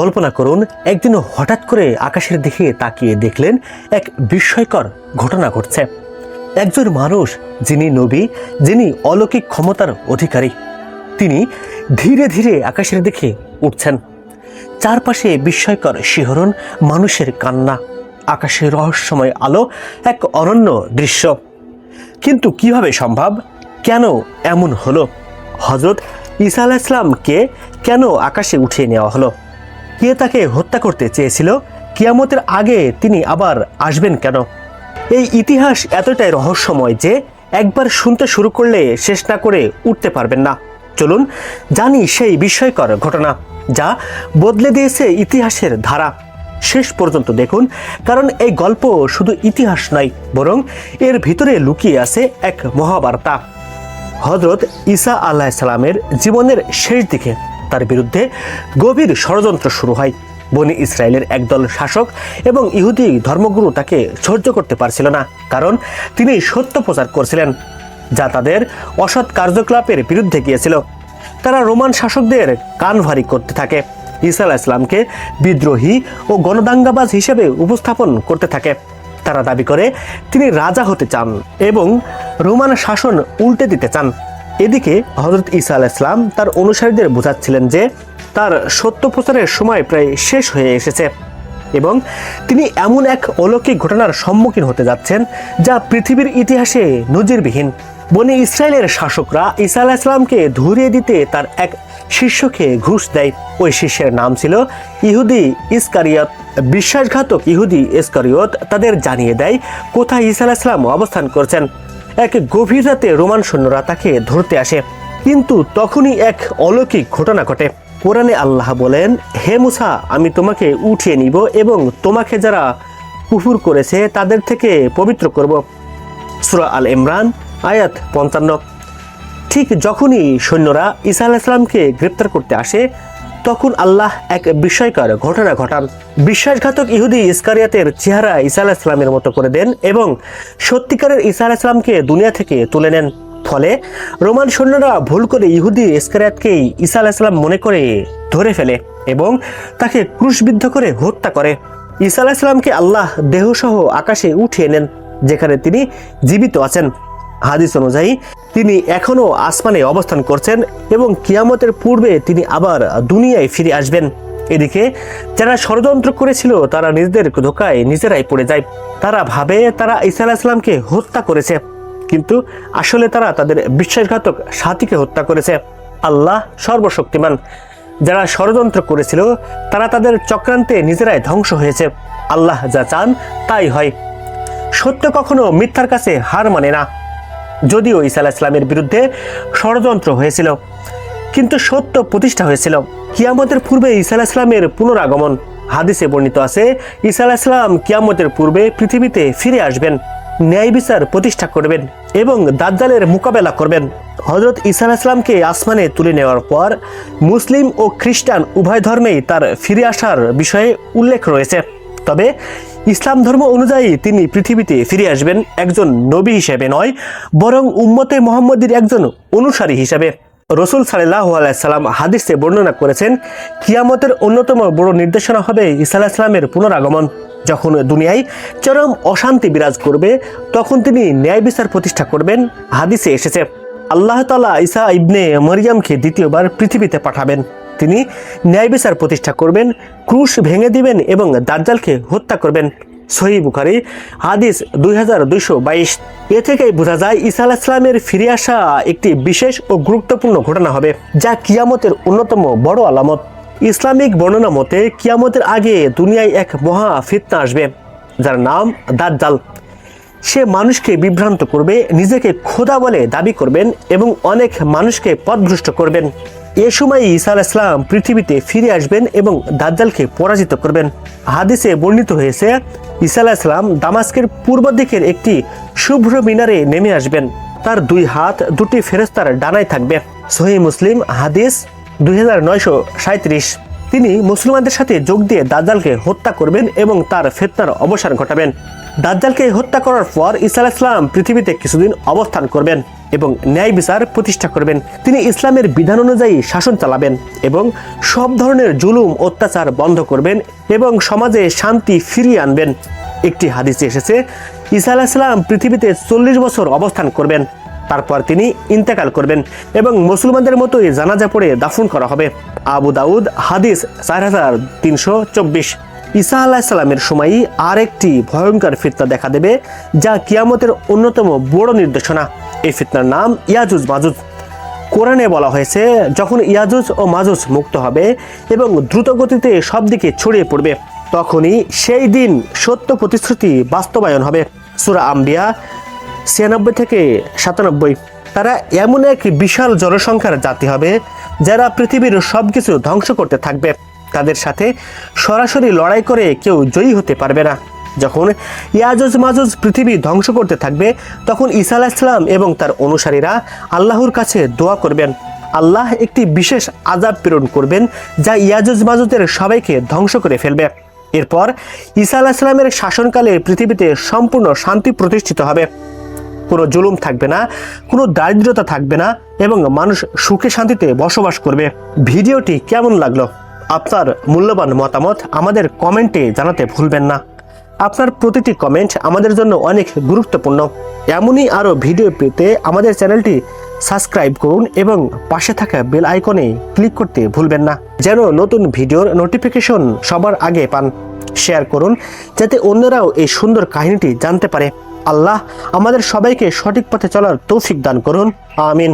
কল্পনা করুন, একদিন হঠাৎ করে আকাশের দিকে তাকিয়ে দেখলেন এক বিস্ময়কর ঘটনা ঘটছে। একজন মানুষ, যিনি নবী, যিনি অলৌকিক ক্ষমতার অধিকারী, তিনি ধীরে ধীরে আকাশের দিকে উঠছেন। চারপাশে বিস্ময়কর শিহরণ, মানুষের কান্না, আকাশে রহস্যময় আলো, এক অনন্য দৃশ্য। কিন্তু কীভাবে সম্ভব? কেন এমন হলো? হজরত ঈসা আলাহ ইসলামকে কেন আকাশে উঠিয়ে নেওয়া হলো? কে তাকে হত্যা করতে চেয়েছিল? কিয়ামতের আগে তিনি আবার আসবেন কেন? এই ইতিহাস এতটাই রহস্যময় যে একবার শুনতে শুরু করলে শেষ না করে উঠতে পারবেন না। চলুন জানি সেই বিস্ময়কর ঘটনা, যা বদলে দিয়েছে ইতিহাসের ধারা। শেষ পর্যন্ত দেখুন, কারণ এই গল্প শুধু ইতিহাস নয়, বরং এর ভিতরে লুকিয়ে আছে এক মহাবার্তা। হজরত ঈসা আল্লাহ সালামের জীবনের শেষ দিকে। তার বিরুদ্ধে গভীর ষড়যন্ত্র শুরু হয়। বনি ইসরায়েলের একদল শাসক এবং ইহুদি ধর্মগুরু তাকে সহ্য করতে পারছিল না, কারণ তিনি সত্য প্রচার করছিলেন, যা তাদের অসৎ কার্যকলাপের বিরুদ্ধে গিয়েছিল। তারা রোমান শাসকদের কান ভারী করতে থাকে, ঈসা ইসলামকে বিদ্রোহী ও গণদাঙ্গাবাজ হিসেবে উপস্থাপন করতে থাকে। তারা দাবি করে, তিনি রাজা হতে চান এবং রোমান শাসন উল্টে দিতে চান। এদিকে হজরত ঈসা আল ইসলাম তার অনুসারীদের বোঝাচ্ছিলেন যে তার সত্য প্রচারের সময় প্রায় শেষ হয়ে এসেছে এবং তিনি এমন এক অলৌকিক ঘটনার সম্মুখীন হতে যাচ্ছেন যা পৃথিবীর ইতিহাসে নজিরবিহীন। বনি ইসরায়েলের শাসকরা ঈসা আলাহ ইসলামকে ধরিয়ে দিতে তার এক শিষ্যকে ঘুষ দেয়। ওই শিষ্যের নাম ছিল ইহুদি ইসকারিয়ত। বিশ্বাসঘাতক ইহুদি ইসকারিয়ত তাদের জানিয়ে দেয় কোথায় ঈসা আলাহ ইসলাম অবস্থান করছেন। এক গভীর রাতে রোমান সৈন্যরা তাকে ধরতে আসে। কিন্তু তখনই এক অলৌকিক ঘটনা ঘটে। কোরআনে আল্লাহ বলেন, হে মুসা, আমি তোমাকে উঠিয়ে নিব এবং তোমাকে যারা কুফুর করেছে তাদের থেকে পবিত্র করব। সুরা আল ইমরান, আয়াত পঞ্চান্ন। ঠিক যখনই সৈন্যরা ঈসা আলাইসালামকে গ্রেপ্তার করতে আসে তখন আল্লাহ এক বিস্ময়কর ঘটনা ঘটান। বিশ্বাসঘাতক ইহুদি ইসকারিয়াতের চেহারা ঈসা আলাহিসাল্লামের মতো করে দেন এবং সত্যিকারের ঈসা আলাহিসাল্লামকে দুনিয়া থেকে তুলে নেন। ফলে রোমান সৈন্যরা ভুল করে ইহুদি ইসকারিয়াতকেই ঈসা আলাহিসাল্লাম মনে করে ধরে ফেলে এবং তাকে ক্রুশবিদ্ধ করে হত্যা করে। ঈসা আলাহিসাল্লামকে আল্লাহ দেহসহ আকাশে উঠিয়ে নেন, যেখানে তিনি জীবিত আছেন। হাদিস অনুযায়ী, তিনি এখনও আসমানে অবস্থান করছেন এবং কিয়ামতের পূর্বে তিনি আবার দুনিয়ায় ফিরে আসবেন। এদিকে, যারা ষড়যন্ত্র করেছিল, তারা নিজেদের ধোকায় নিজেরাই পড়ে যায়। তারা ভাবে তারা ঈসা আলাহিসাল্লামকে হত্যা করেছে, কিন্তু আসলে তারা তাদের বিশ্বাসঘাতক সাথীকে হত্যা করেছে। আল্লাহ সর্বশক্তিমান। যারা ষড়যন্ত্র করেছিল, তারা তাদের চক্রান্তে নিজেরাই ধ্বংস হয়েছে। আল্লাহ যা চান, তাই হয়। সত্য কখনো মিথ্যার কাছে হার মানে না। যদিও আলাহ ইসলামের বিরুদ্ধে ষড়যন্ত্র হয়েছিল, কিন্তু সত্য প্রতিষ্ঠা হয়েছিল। কিয়ামতের পূর্বে ঈসা ইসলামের পুনরাগমন। হাদিসে বর্ণিত আছে, ঈসা ইসলাম কিয়ামতের পূর্বে পৃথিবীতে ফিরে আসবেন, ন্যায় বিচার প্রতিষ্ঠা করবেন এবং দাজ্জালের মোকাবেলা করবেন। হজরত আলাহ ইসলামকে আসমানে তুলে নেওয়ার পর মুসলিম ও খ্রিস্টান উভয় ধর্মেই তার ফিরে আসার বিষয়ে উল্লেখ রয়েছে। তবে ইসলাম ধর্ম অনুযায়ী তিনি পৃথিবীতে ফিরে আসবেন একজন নবী হিসেবে নয়, বরং উম্মতে মোহাম্মদীর একজন অনুসারী হিসেবে। রসুল সাল্লাহ আলাইসাল্লাম হাদিসে বর্ণনা করেছেন, কিয়ামতের অন্যতম বড় নির্দেশনা হবে ইসা ইসলামের পুনরাগমন। যখন দুনিয়ায় চরম অশান্তি বিরাজ করবে, তখন তিনি ন্যায় বিচার প্রতিষ্ঠা করবেন, হাদিসে এসেছে। আল্লাহ তালা ইসা ইবনে মরিয়ামকে দ্বিতীয়বার পৃথিবীতে পাঠাবেন। তিনি ন্যায় বিচার প্রতিষ্ঠা করবেন, ক্রুশ ভেঙে দিবেন এবং দাজ্জালকে হত্যা করবেন। সহি বুখারি, হাদিস দুই হাজার দুইশো বাইশ। এ থেকেই বোঝা যায় আলাহ ইসলামের ফিরে আসা একটি বিশেষ ও গুরুত্বপূর্ণ ঘটনা হবে, যা কিয়ামতের অন্যতম বড় আলামত। ইসলামিক বর্ণনা মতে, কিয়ামতের আগে দুনিয়ায় এক মহা ফিতনা আসবে, যার নাম দাজ্জাল। সে মানুষকে বিভ্রান্ত করবে, নিজেকে খোদা বলে দাবি করবেন এবং অনেক মানুষকে পথভ্রষ্ট করবেন। এ সময় ঈসা আলাহ ইসলাম পৃথিবীতে ফিরে আসবেন এবং দাজ্জালকে পরাজিত করবেন। হাদিসে বর্ণিত হয়েছে, ঈসা আলাহ ইসলাম দামাস্কের পূর্ব দিকের একটি শুভ্র মিনারে নেমে আসবেন। তার দুই হাত দুটি ফেরেস্তার ডানায় থাকবে। সহি মুসলিম হাদিস দুই তিনি মুসলমানদের সাথে যোগ দিয়ে দাজ্জালকে হত্যা করবেন এবং তার ফেতনার অবসান ঘটাবেন। দাজ্জালকে হত্যা করার পর আলাহ ইসলাম পৃথিবীতে কিছুদিন অবস্থান করবেন। এবং ন্যায় বিচার প্রতিষ্ঠা করবেন। তিনি ইসলামের বিধান অনুযায়ী শাসন চালাবেন এবং সব ধরনের জুলুম, অত্যাচার বন্ধ করবেন এবং সমাজে শান্তি ফিরিয়ে আনবেন। একটি হাদিসে এসেছে, ঈসা আলাহিসাল্লাম পৃথিবীতে চল্লিশ বছর অবস্থান করবেন, তারপর তিনি ইন্তেকাল করবেন এবং মুসলমানদের মতোই জানাজা পড়ে দাফন করা হবে। আবু দাউদ, হাদিস চার হাজার তিনশো চব্বিশ। ঈসা আলাহিসাল্লামের সময়ই আরেকটি ভয়ঙ্কর ফিতনা দেখা দেবে, যা কিয়ামতের অন্যতম বড় নির্দেশনা। এই ফিতনার নাম ইয়াজুজ মাজুজ। কোরআনে বলা হয়েছে, যখন ইয়াজুজ ও মাজুজ মুক্ত হবে এবং দ্রুত গতিতে সব দিকে ছড়িয়ে পড়বে, তখনই সেই দিন সত্য প্রতিশ্রুতি বাস্তবায়ন হবে। সুরা আম্বিয়া ছিয়ানব্বই থেকে সাতানব্বই। তারা এমন এক বিশাল জনসংখ্যার জাতি হবে, যারা পৃথিবীর সব কিছু ধ্বংস করতে থাকবে। তাদের সাথে সরাসরি লড়াই করে কেউ জয়ী হতে পারবে না। যখন ইয়াজুজ মাজুজ পৃথিবী ধ্বংস করতে থাকবে, তখন ঈসা আলাহিসাল্লাম এবং তার অনুসারীরা আল্লাহর কাছে দোয়া করবেন। আল্লাহ একটি বিশেষ আজাব প্রেরণ করবেন, যা ইয়াজুজ মাজুজের সবাইকে ধ্বংস করে ফেলবে। এরপর ঈসা আলাহিসাল্লামের শাসনকালে পৃথিবীতে সম্পূর্ণ শান্তি প্রতিষ্ঠিত হবে। কোনো জুলুম থাকবে না, কোনো দারিদ্রতা থাকবে না এবং মানুষ সুখে শান্তিতে বসবাস করবে। ভিডিওটি কেমন লাগল? আপনার মূল্যবান মতামত আমাদের কমেন্টে জানাতে ভুলবেন না। আপনার প্রতিটি কমেন্ট আমাদের জন্য অনেক গুরুত্বপূর্ণ। এমনই আরও ভিডিও পেতে আমাদের চ্যানেলটি সাবস্ক্রাইব করুন এবং পাশে থাকা বেল আইকনে ক্লিক করতে ভুলবেন না। যেন নতুন ভিডিওর নোটিফিকেশন সবার আগে পান। শেয়ার করুন, যাতে অন্যরাও এই সুন্দর কাহিনীটি জানতে পারে। আল্লাহ আমাদের সবাইকে সঠিক পথে চলার তৌফিক দান করুন। আমিন।